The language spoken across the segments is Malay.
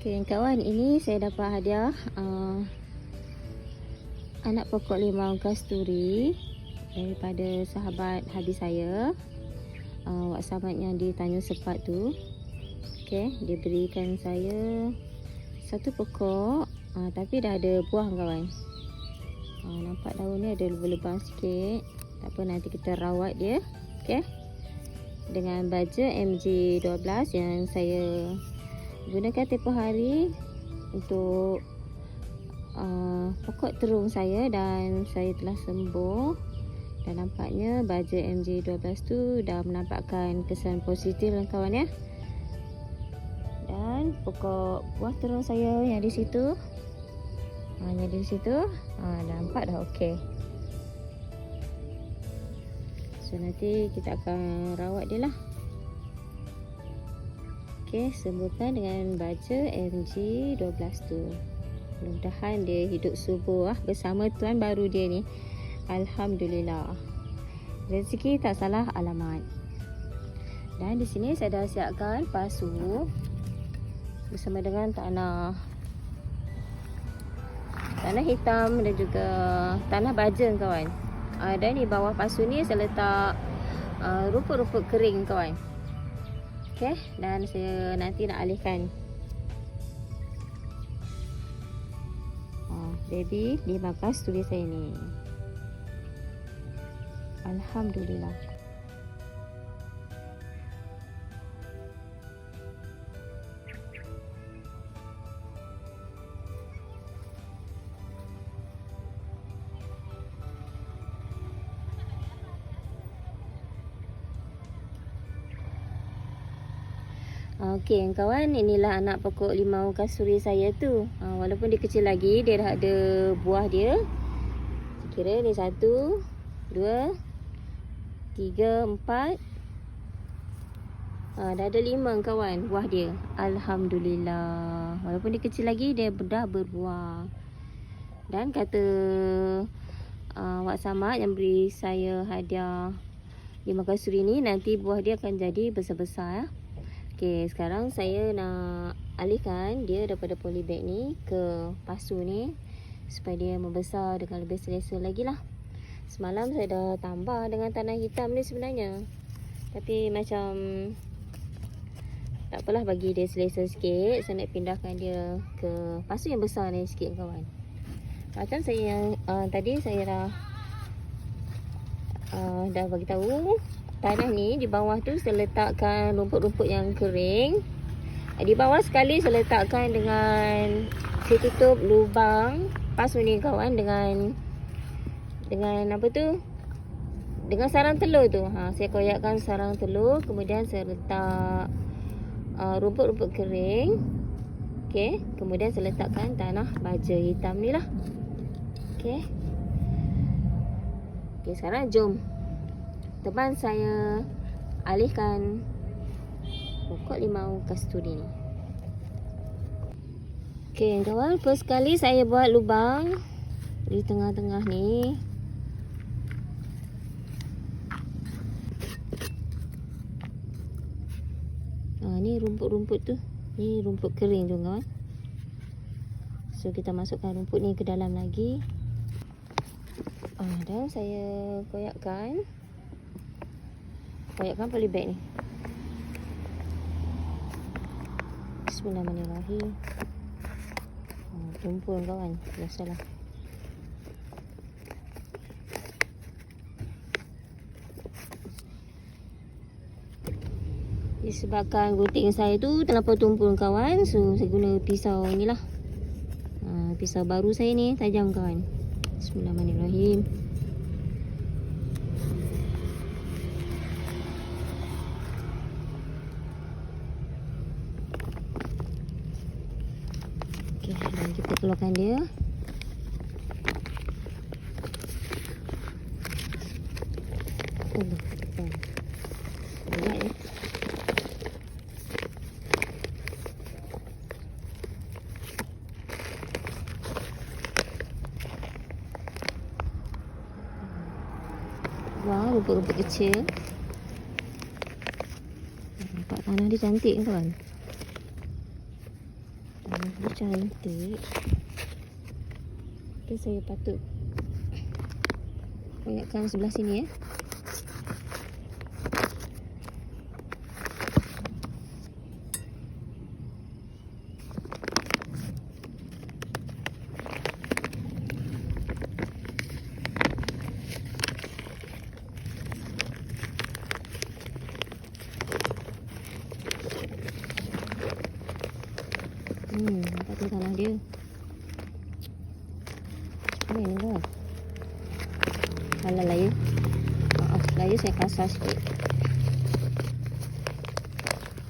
Okay, kawan, ini saya dapat hadiah uh, anak pokok limau kasturi daripada sahabat habis saya. Uh, sahabat yang di Tanjung Sepat tu. Okay, dia berikan saya satu pokok uh, tapi dah ada buah kawan. Uh, nampak daun ni ada lebah-lebah sikit. Tak apa, nanti kita rawat dia. Okay. Dengan baja MG12 yang saya gunakan tempoh hari untuk uh, pokok terung saya dan saya telah sembuh. Dan nampaknya baja MJ12 tu dah menampakkan kesan positif lah kawan ya. Dan pokok buah terung saya yang di situ hanya di situ ha, nampak dah okey. So nanti kita akan rawat dia lah Okey, sembuhkan dengan baca MG12 tu. Mudah-mudahan dia hidup subur ah bersama tuan baru dia ni. Alhamdulillah. Rezeki tak salah alamat. Dan di sini saya dah siapkan pasu bersama dengan tanah tanah hitam dan juga tanah baja kawan. Uh, dan di bawah pasu ni saya letak uh, rumput-rumput kering kawan. Okey, dan saya nanti nak alihkan. Oh, baby dia makan tulis saya ni. Alhamdulillah. Okey kawan, inilah anak pokok limau kasuri saya tu. Ha, walaupun dia kecil lagi, dia dah ada buah dia. Kira ni satu, dua, tiga, empat. Ha, dah ada lima kawan buah dia. Alhamdulillah. Walaupun dia kecil lagi, dia dah berbuah. Dan kata uh, Wak Samad yang beri saya hadiah limau kasuri ni, nanti buah dia akan jadi besar-besar. Ya. Okey, sekarang saya nak alihkan dia daripada polybag ni ke pasu ni supaya dia membesar dengan lebih selesa lagi lah. Semalam saya dah tambah dengan tanah hitam ni sebenarnya. Tapi macam tak apalah bagi dia selesa sikit. Saya nak pindahkan dia ke pasu yang besar ni sikit kawan. Macam saya yang uh, tadi saya dah uh, dah bagi tahu tanah ni di bawah tu saya letakkan rumput-rumput yang kering. Di bawah sekali saya letakkan dengan saya tutup lubang pas ni kawan dengan dengan apa tu? Dengan sarang telur tu. Ha, saya koyakkan sarang telur kemudian saya letak uh, rumput-rumput kering. Okey, kemudian saya letakkan tanah baja hitam ni lah. Okey. Okey, sekarang jom teman saya alihkan pokok limau kasturi ni. Okey, kawan, first kali saya buat lubang di tengah-tengah ni. Ah, ni rumput-rumput tu. Ni rumput kering tu, kawan. So, kita masukkan rumput ni ke dalam lagi. Ah, dan saya koyakkan koyakkan polybag ni. Bismillahirrahmanirrahim. Oh, tumpul kawan. Biasalah. Disebabkan gunting saya tu terlalu tumpul kawan. So, saya guna pisau ni lah. Ha, pisau baru saya ni. Tajam kawan. Bismillahirrahmanirrahim. dan kita keluarkan dia. Wah, rumput-rumput kecil. Nampak tanah dia cantik kan? Dia cantik. Okay, saya patut koyakkan sebelah sini ya. Hmm, nampak tu tanah dia. Ni ni kan. Halal lah ya. Maaf, kasar sikit.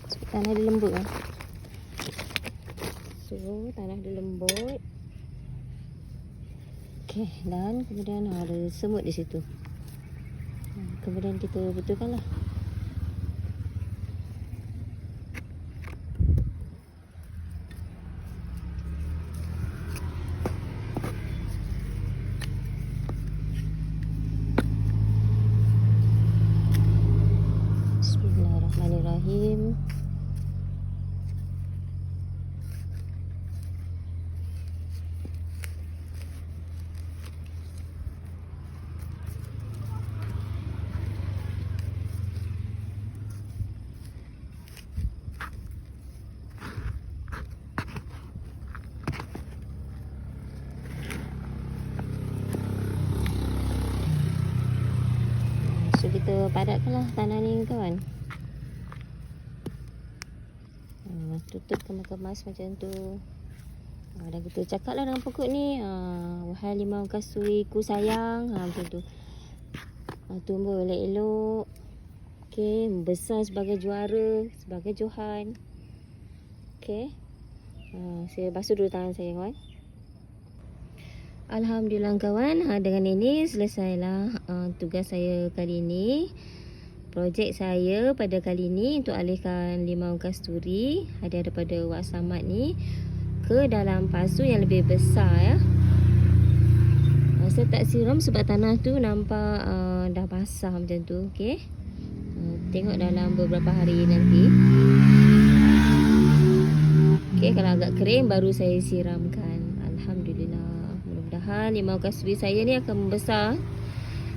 Sebab tanah dia lembut kan. So, tanah dia lembut. Okey, dan kemudian ada semut di situ. Hmm, Kemudian kita betulkan lah. Bismillahirrahmanirrahim. Kita padatkanlah tanah ni kawan. Hmm, tutup kemas-kemas macam tu. Ha, dan kita cakaplah dengan pokok ni, ha, wahai limau kasturi ku sayang, ha, macam tu. Ha, tumbuh elok-elok. Okey, besar sebagai juara, sebagai Johan. Okey. Ha, saya basuh dulu tangan saya kawan. Alhamdulillah kawan, ha, dengan ini selesailah uh, tugas saya kali ini. Projek saya pada kali ini untuk alihkan limau kasturi hadiah daripada Wak Samad ni ke dalam pasu yang lebih besar ya. Saya tak siram sebab tanah tu nampak uh, dah basah macam tu, okey. Uh, tengok dalam beberapa hari nanti. Okey, kalau agak kering baru saya siramkan. Alhamdulillah. Mudah-mudahan limau kasturi saya ni akan membesar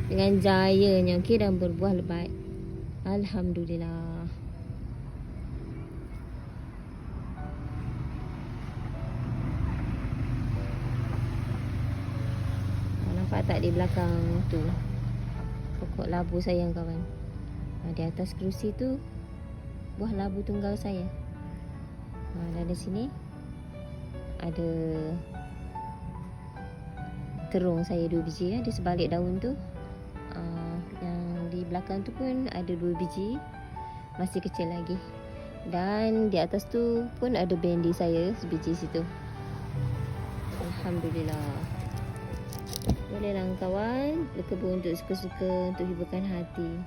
dengan jayanya okey dan berbuah lebat. Alhamdulillah. Ah, Nampak tak di belakang tu Pokok labu sayang kawan ha, Di atas kerusi tu Buah labu tunggal saya ha, Dan di sini Ada Terung saya dua biji ya, Di sebalik daun tu uh, Yang di belakang tu pun Ada dua biji Masih kecil lagi Dan di atas tu pun ada bendi saya Sebiji situ Alhamdulillah Bolehlah kawan berkebun untuk suka-suka untuk hiburkan hati.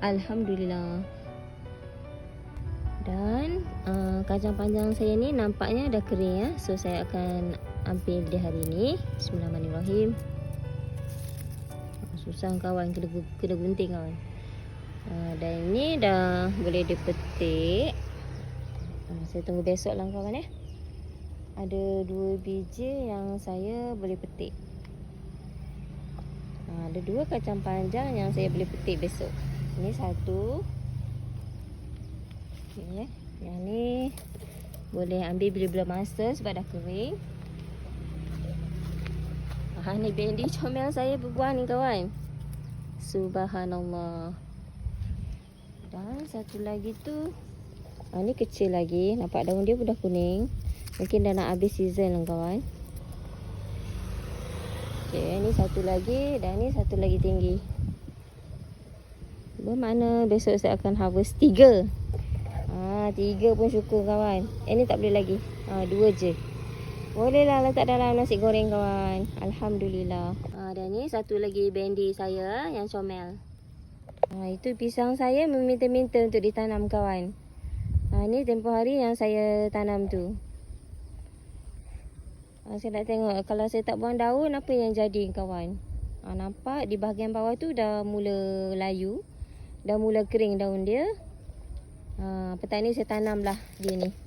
Alhamdulillah. Dan uh, kacang panjang saya ni nampaknya dah kering ya. So saya akan ambil di hari ini. Bismillahirrahmanirrahim. Susah kawan kena kena gunting kawan. Uh, dan ini dah boleh dipetik. Uh, saya tunggu besok lah kawan ya. Ada dua biji yang saya boleh petik. Ha, ada dua kacang panjang yang saya boleh petik besok. Ini satu. Okay. Yang ni boleh ambil bila-bila masa sebab dah kering. Ha, ni bendi comel saya berbuah ni kawan. Subhanallah. Dan satu lagi tu. Ha, ni kecil lagi. Nampak daun dia pun dah kuning. Mungkin dah nak habis season lah kawan. Okey, ni satu lagi dan ni satu lagi tinggi. Bermakna besok saya akan harvest tiga. Ha, tiga pun syukur kawan. Eh ni tak boleh lagi. Ha, dua je. Boleh lah letak dalam nasi goreng kawan. Alhamdulillah. Ha, dan ni satu lagi bendi saya yang comel. Ha, itu pisang saya meminta-minta untuk ditanam kawan. Ha, ni tempoh hari yang saya tanam tu. Ha, saya nak tengok kalau saya tak buang daun apa yang jadi kawan. Ha, nampak di bahagian bawah tu dah mula layu. Dah mula kering daun dia. Ha, petang ni saya tanam lah dia ni.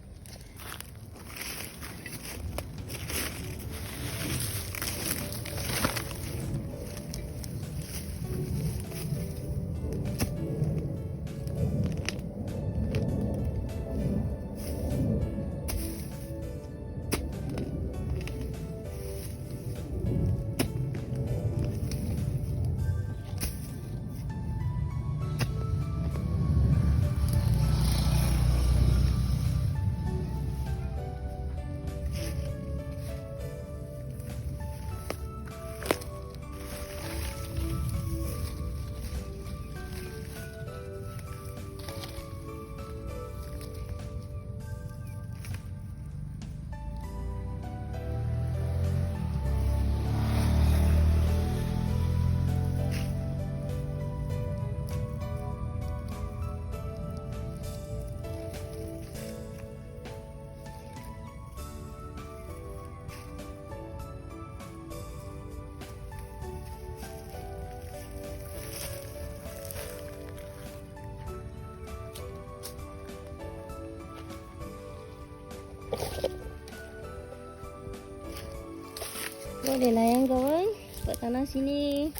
Boleh yang kawan. Sebab tanah sini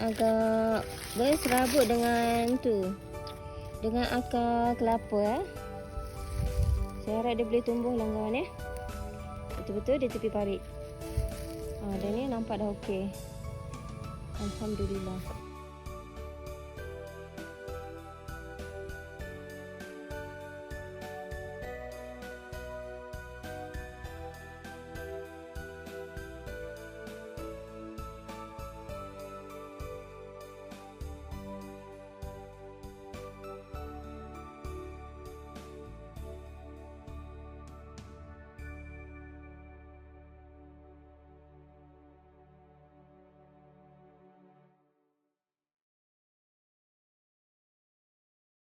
agak berserabut dengan tu. Dengan akar kelapa eh. Saya harap dia boleh tumbuh lah kawan eh. Betul-betul di tepi parit. Ha, dan ni nampak dah okey. Alhamdulillah.